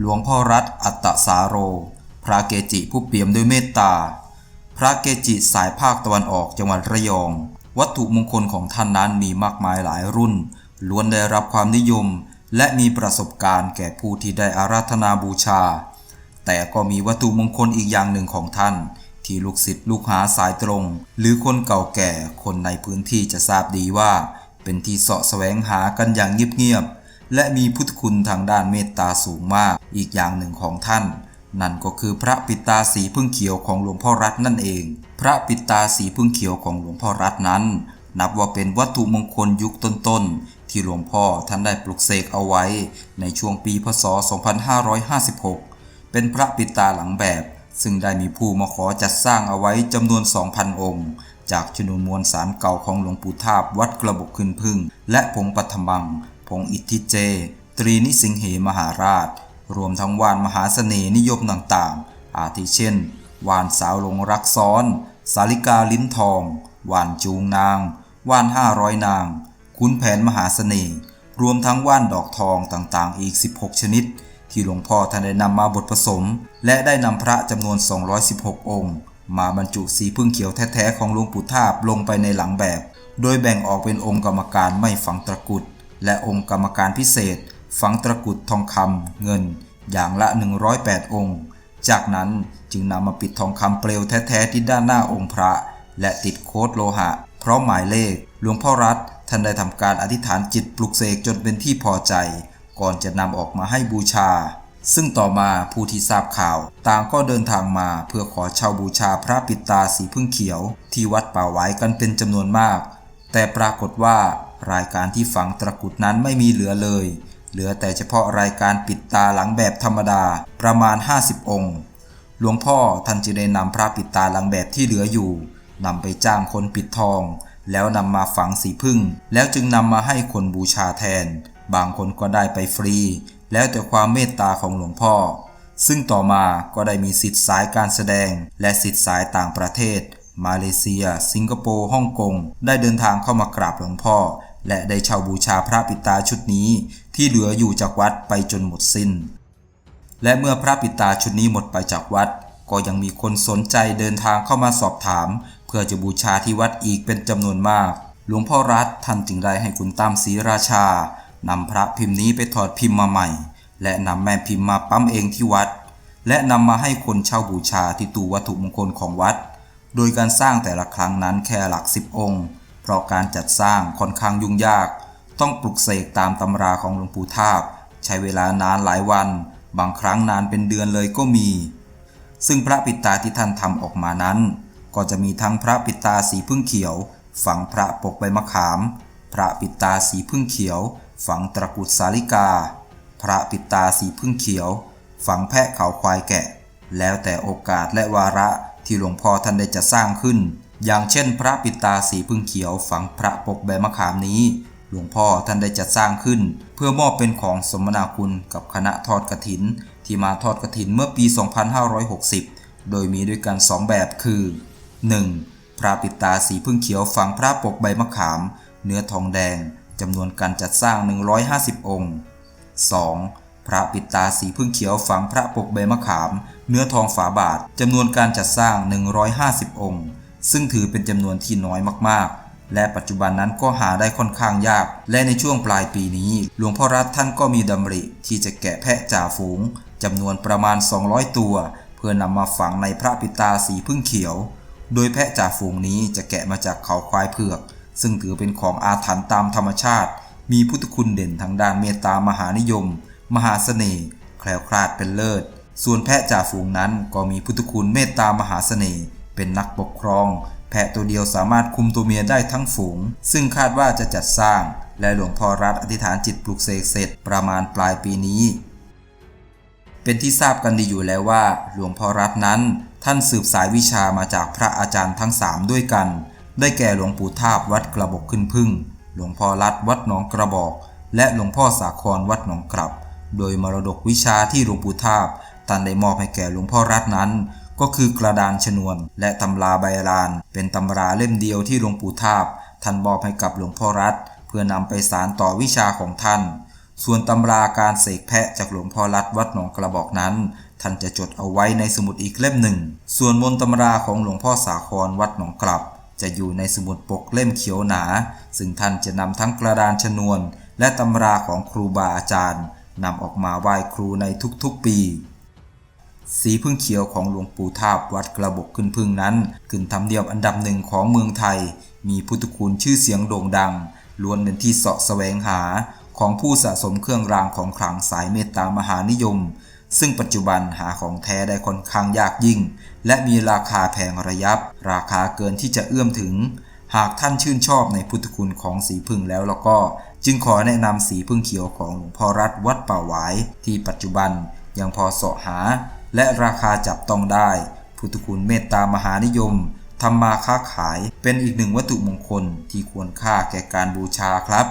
หลวงพ่อรัตอัตตสาโร พระเกจิผู้เปี่ยมด้วยเมตตา พระเกจิสายภาคตะวันออกจังหวัดระยอง วัตถุมงคลของท่านนั้นมีมากมายหลายรุ่น ล้วนได้รับความนิยม และมีประสบการณ์แก่ผู้ที่ได้อาราธนาบูชา แต่ก็มีวัตถุมงคลอีกอย่างหนึ่งของท่าน ที่ลูกศิษย์ลูกหาสายตรง หรือคนเก่าแก่คนในพื้นที่จะทราบดีว่า เป็นที่เสาะแสวงหากันอย่างเงียบๆ และมีพุทธคุณทางด้านเมตตาสูงมาก อีกอย่างหนึ่งของท่าน นั่นก็คือพระปิตาสีพึ่งเขียวของหลวงพ่อรัตน์นั่นเอง พระปิตาสีพึ่งเขียวของหลวงพ่อรัตน์นั้น นับว่าเป็นวัตถุมงคลยุคต้นๆ ที่หลวงพ่อท่านได้ปลุกเสกเอาไว้ ในช่วงปีพศ 2556 เป็นพระปิตาหลังแบบ ซึ่งได้มีผู้มาขอจัดสร้างเอาไว้จำนวน 2,000 องค์จากชนวนมวลสารเก่าของหลวงปู่ทาบวัดกระบกขึ้นพึ่ง และผงปัทมัง งอิทธิเจ ตรีนิสิงเหมหาราช รวมทั้งวานมหาเสน่นิยมต่างๆ อาทิเช่น วานสาวลงรักซ้อน สาลิกาลิ้นทอง วานจูงนางว่านห้าร้อยนางขุนแผนมหาเสน่ห์รวมทั้งว่านดอกทองต่างๆ อีก 16 ชนิด ที่หลวงพ่อท่านได้นำมาบทผสม และได้นำพระจำนวน 216 องค์ มาบรรจุสีพึ่งเขียวแท้ๆของหลวงปู่ทาบลงไปในหลังแบบ โดยแบ่งออกเป็นองค์กรรมการไม่ฝังตะกุด และองค์กรรมการพิเศษ ฝังตะกุดทองคำเงิน อย่างละ 108 องค์ จากนั้นจึงนำมาปิดทองคำเปลวแท้ๆที่ด้านหน้าองค์พระ และติดโค้ดโลหะพร้อมหมายเลข หลวงพ่อรัตน์ท่านได้ทำการอธิษฐานจิตปลุกเสกจนเป็นที่พอใจ ก่อนจะนำออกมาให้บูชา ซึ่งต่อมาผู้ที่ทราบข่าว ต่างก็เดินทางมาเพื่อขอเช่าบูชาพระปิดตาสีพึ่งเขียว ที่วัดป่าไว้กันเป็นจำนวนมาก แต่ปรากฏว่า รายการที่ฝังตะกุดนั้นไม่มีเหลือเลย เหลือแต่เฉพาะรายการปิดตาหลังแบบธรรมดาประมาณ 50 องค์ หลวงพ่อท่านจึงได้นำพระปิดตาหลังแบบที่เหลืออยู่นำไปจ้างคนปิดทอง แล้วนำมาฝังสีพึ่ง แล้วจึงนำมาให้คนบูชาแทน บางคนก็ได้ไปฟรี แล้วแต่ความเมตตาของหลวงพ่อ ซึ่งต่อมาก็ได้มีสิทธิ์สายการแสดง และสิทธิ์สายต่างประเทศ มาเลเซีย สิงคโปร์ฮ่องกงได้เดินทางเข้ามากราบหลวงพ่อ และได้เช่าบูชาพระปิตาชุดนี้ที่เหลืออยู่จากวัดไปจนหมดสิ้น และเมื่อพระปิตาชุดนี้หมดไปจากวัด ก็ยังมีคนสนใจเดินทางเข้ามาสอบถาม เพื่อจะบูชาที่วัดอีกเป็นจำนวนมาก หลวงพ่อรัตน์ท่านจึงได้ให้คุณตั้มศรีราชานำพระพิมพ์นี้ไปถอดพิมพ์มาใหม่ และนำแม่พิมพ์มาปั๊มเองที่วัด และนำมาให้คนเช่าบูชาที่ตู้วัตถุมงคลของวัด โดยการสร้างแต่ละครั้งนั้นแค่หลักสิบองค์ เพราะการจัดสร้างค่อนข้างยุ่งยาก ต้องปลุกเสกตามตำราของหลวงปู่ทาบ ใช้เวลานานหลายวัน บางครั้งนานเป็นเดือนเลยก็มี ซึ่งพระปิตาที่ท่านทำออกมานั้น ก็จะมีทั้งพระปิตาสีพึ่งเขียว ฝังพระปกใบมะขาม พระปิตาสีพึ่งเขียว ฝังตะกุดสาลิกา พระปิตาสีพึ่งเขียว ฝังแพะเขาควายแกะ แล้วแต่โอกาสและวาระที่หลวงพ่อท่านได้จะสร้างขึ้น อย่างเช่น พระปิตาสีพึ่งเขียวฝังพระปกใบมะขามนี้ หลวงพ่อท่านได้จัดสร้างขึ้น เพื่อมอบเป็นของสมนาคุณกับคณะทอดกระถิน ที่มาทอดกระถินเมื่อปี 2560 โดยมีด้วยกัน 2 แบบคือ 1. พระปิตาสีพึ่งเขียวฝังพระปกใบมะขาม เนื้อทองแดงจำนวนการจัดสร้าง 150 องค์ 2. พระปิตาสีพึ่งเขียวฝังพระปกใบมะขาม เนื้อทองฝาบาทจำนวนการจัดสร้าง 150 องค์ ซึ่งถือเป็นจำนวนที่น้อยมากๆ และปัจจุบันนั้นก็หาได้ค่อนข้างยาก และในช่วงปลายปีนี้ หลวงพ่อรัตท่านก็มีดำริ ที่จะแกะแพะจ่าฝูงจำนวนประมาณ 200 ตัว เพื่อนำมาฝังในพระปิตาสีพึ่งเขียว โดยแพะจ่าฝูงนี้จะแกะมาจากเขาควายเผือก ซึ่งถือเป็นของอาถรรพ์ตามธรรมชาติ มีพุทธคุณเด่นทางด้านเมตตามหานิยม มหาเสน่ห์แคล้วคลาดเป็นเลิศ ส่วนแพะจ่าฝูงนั้นก็มีพุทธคุณเมตตามหาเสน่ห์ เป็นนักปกครอง แพะตัวเดียวสามารถคุมตัวเมียได้ทั้งฝูง ซึ่งคาดว่าจะจัดสร้าง และหลวงพ่อรัฐอธิษฐานจิตปลุกเสกเสร็จประมาณปลายปีนี้ เป็นที่ทราบกันดีอยู่แล้วว่า หลวงพ่อรัตน์นั้น ท่านสืบสายวิชามาจากพระอาจารย์ทั้งสามด้วยกัน ได้แก่หลวงปู่ทาบวัดกระบอกขึ้นพึ่ง หลวงพ่อรัตน์วัดหนองกระบอก และหลวงพ่อสาครวัดหนองกลับ โดยมรดกวิชาที่หลวงปู่ทาบท่านได้มอบให้แก่หลวงพ่อรัตน์นั้น ก็คือกระดานชนวน และตำราใบลาน เป็นตำราเล่มเดียวที่หลวงปู่ทาบท่านมอบให้กับหลวงพ่อรัตน์เพื่อนำไปสารต่อวิชาของท่าน ส่วนตำราการเสกแพะจากหลวงพ่อรัดวัดหนองกระบอกนั้น ท่านจะจดเอาไว้ในสมุดอีกเล่มหนึ่ง ส่วนมนต์ตำราของหลวงพ่อสาครวัดหนองกลับ จะอยู่ในสมุดปกเล่มเขียวหนา ซึ่งท่านจะนำทั้งกระดานชนวน และตำราของครูบาอาจารย์นำออกมาไหว้ครูในทุกๆปี สีพึ่งเขียวของหลวงปู่ทาบวัดกระบอกขึ้นพึ่งนั้น ขึ้นทำเนียบอันดับหนึ่งของเมืองไทย มีพุทธคุณชื่อเสียงโด่งดัง ล้วนเป็นที่เสาะแสวงหาของผู้สะสมเครื่องรางของขลังสายเมตตามหานิยม ซึ่งปัจจุบันหาของแท้ได้ค่อนข้างยากยิ่ง และมีราคาแพงระยับ ราคาเกินที่จะเอื้อมถึง หากท่านชื่นชอบในพุทธคุณของสีพึ่งแล้วแล้วก็ จึงขอแนะนำสีพึ่งเขียวของหลวงพ่อรัฐวัดป่าหวาย ที่ปัจจุบันยังพอเสาะหา และราคาจับต้องได้ พุทธคุณเมตตามหานิยมทำมาค้าขายเป็นอีกหนึ่งวัตถุมงคลที่ควรค่าแก่การบูชาครับ